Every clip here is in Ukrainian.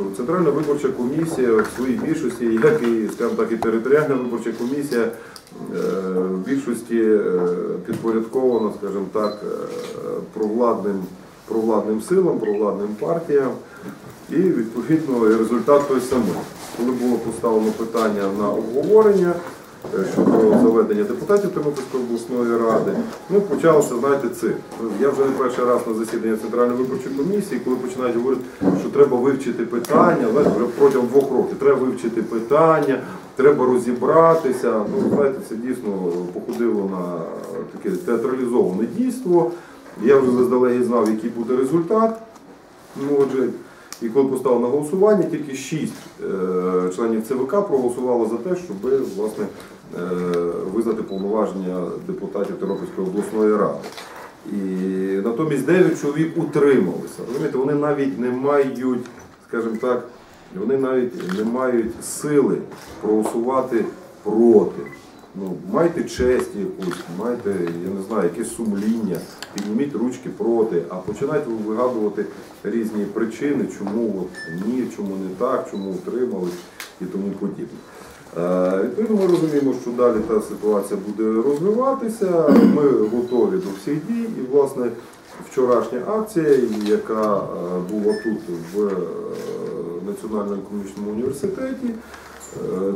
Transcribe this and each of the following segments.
що Центральна виборча комісія в своїй більшості, як і, скажімо так, і територіальна виборча комісія е, в більшості е, підпорядкована, скажімо так, е, провладним, провладним силам, провладним партіям. І відповідно результат той самий. Коли було поставлено питання на обговорення щодо заведення депутатів Тернопільської обласної ради, ну почалося, знаєте, це. Я вже не перший раз на засіданні Центральної виборчої комісії, коли починають говорити, що треба вивчити питання, знаєте, вже протягом двох років треба вивчити питання, треба розібратися. Ну, знаєте, це дійсно походило на таке театралізоване дійство. Я вже заздалегідь знав, який буде результат. Ну, отже, і коли поставив на голосування, тільки шість е, членів ЦВК проголосувало за те, щоб власне, е, визнати повноваження депутатів Тернопільської обласної ради. І натомість 9 чоловік утрималися. Розумієте, вони навіть не мають, скажімо так, вони навіть не мають сили проголосувати проти. Ну, майте честь якусь, майте, я не знаю, якесь сумління, підніміть ручки проти, а починайте вигадувати різні причини, чому от ні, чому не так, чому утримались і тому подібне. Е, Відповідно, ми розуміємо, що далі та ситуація буде розвиватися. Ми готові до всіх дій. І, власне, вчорашня акція, яка е, була тут в е, Національному економічному університеті,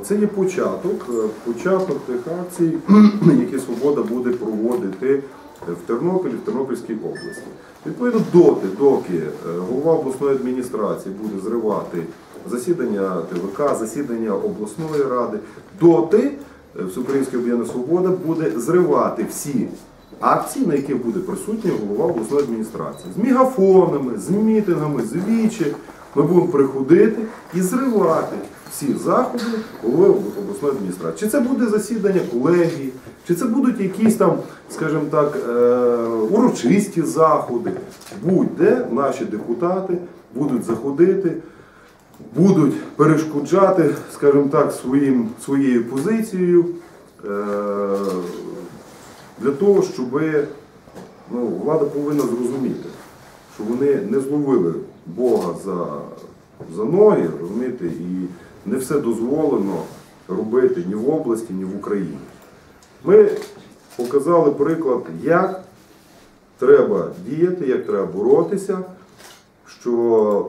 це є початок, е, початок тих акцій, які Свобода буде проводити в Тернополі, в Тернопільській області. Відповідно, доти, доки е, голова обласної адміністрації буде зривати засідання ТВК, засідання обласної ради, доти е, Всеукраїнське об'єднання Свобода буде зривати всі акції, на яких буде присутній голова обласної адміністрації. З мегафонами, з мітингами, з вічі. Ми будемо приходити і зривати всі заходи голови обласної адміністрації. Чи це буде засідання колегії, чи це будуть якісь там, скажімо так, е, урочисті заходи. Будь-де наші депутати будуть заходити, будуть перешкоджати, скажімо так, своїм, своєю позицією е, для того, щоб ну, влада повинна зрозуміти, що вони не зловили Бога за, за ноги, розумієте, і не все дозволено робити ні в області, ні в Україні. Ми показали приклад, як треба діяти, як треба боротися, що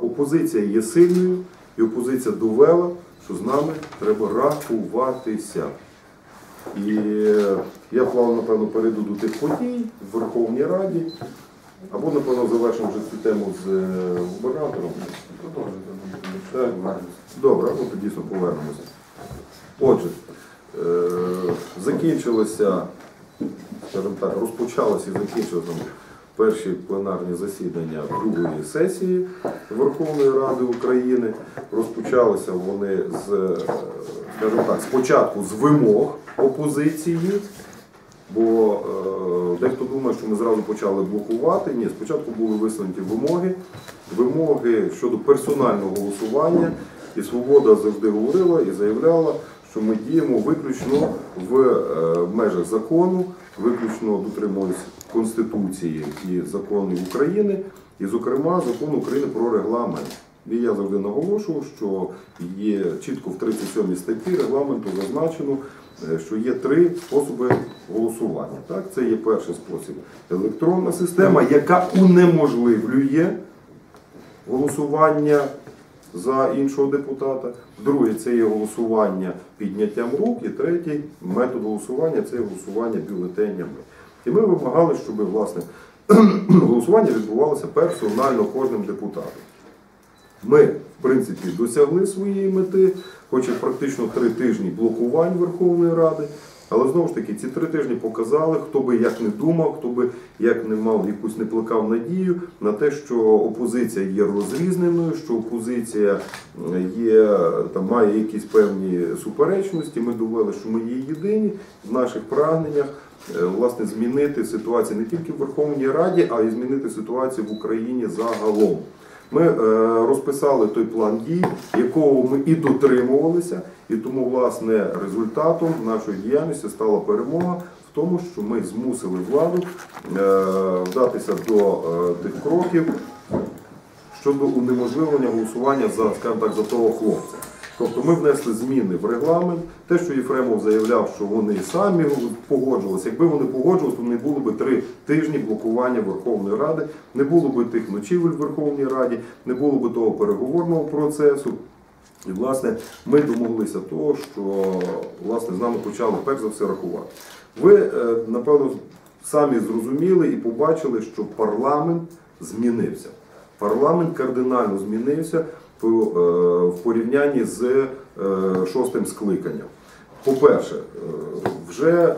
опозиція є сильною, і опозиція довела, що з нами треба рахуватися. І я плавно, напевно, перейду до тих подій в Верховній Раді, або, напевно, завершимо вже цю тему з е, губернатором. Добре, ну тоді повернемося. Отже, е, закінчилося, скажімо так, розпочалося і закінчилося перші пленарні засідання другої сесії Верховної Ради України. Розпочалися вони з, е, скажімо так, спочатку з вимог опозиції. Бо е, дехто думає, що ми зразу почали блокувати. Ні, спочатку були висунуті вимоги, вимоги щодо персонального голосування. І Свобода завжди говорила і заявляла, що ми діємо виключно в е, межах закону, виключно дотримуємося Конституції і законів України, і, зокрема, закон України про регламент. І я завжди наголошував, що є чітко в 37 статті регламенту зазначено, що є три способи голосування. Так, це є перший спосіб електронна система, яка унеможливлює голосування за іншого депутата. Друге це є голосування підняттям рук. І третій метод голосування це голосування бюлетенями. І ми вимагали, щоб власне голосування відбувалося персонально кожним депутатом. Ми, в принципі, досягли своєї мети, хоч практично три тижні блокувань Верховної Ради. Але знову ж таки, ці три тижні показали, хто би як не думав, хто би як не мав якусь не плекав надію на те, що опозиція є розрізненою, що опозиція е, є там має якісь певні суперечності. Ми довели, що ми є єдині в наших прагненнях. е, Власне, змінити ситуацію не тільки в Верховній Раді, а й змінити ситуацію в Україні загалом. Ми е, розписали той план дій, якого ми і дотримувалися, і тому, власне, результатом нашої діяльності стала перемога в тому, що ми змусили владу е, вдатися до е, тих кроків щодо унеможливлення голосування за, скажімо так, за того хлопця. Тобто ми внесли зміни в регламент. Те, що Єфремов заявляв, що вони самі погоджувалися. Якби вони погоджувалися, то не було б три тижні блокування Верховної Ради, не було б тих ночівель в Верховній Раді, не було б того переговорного процесу. І, власне, ми домоглися того, що власне з нами почали перш за все рахувати. Ви, е, напевно, самі зрозуміли і побачили, що парламент змінився. Парламент кардинально змінився в порівнянні з е, шостим скликанням. По-перше, е, вже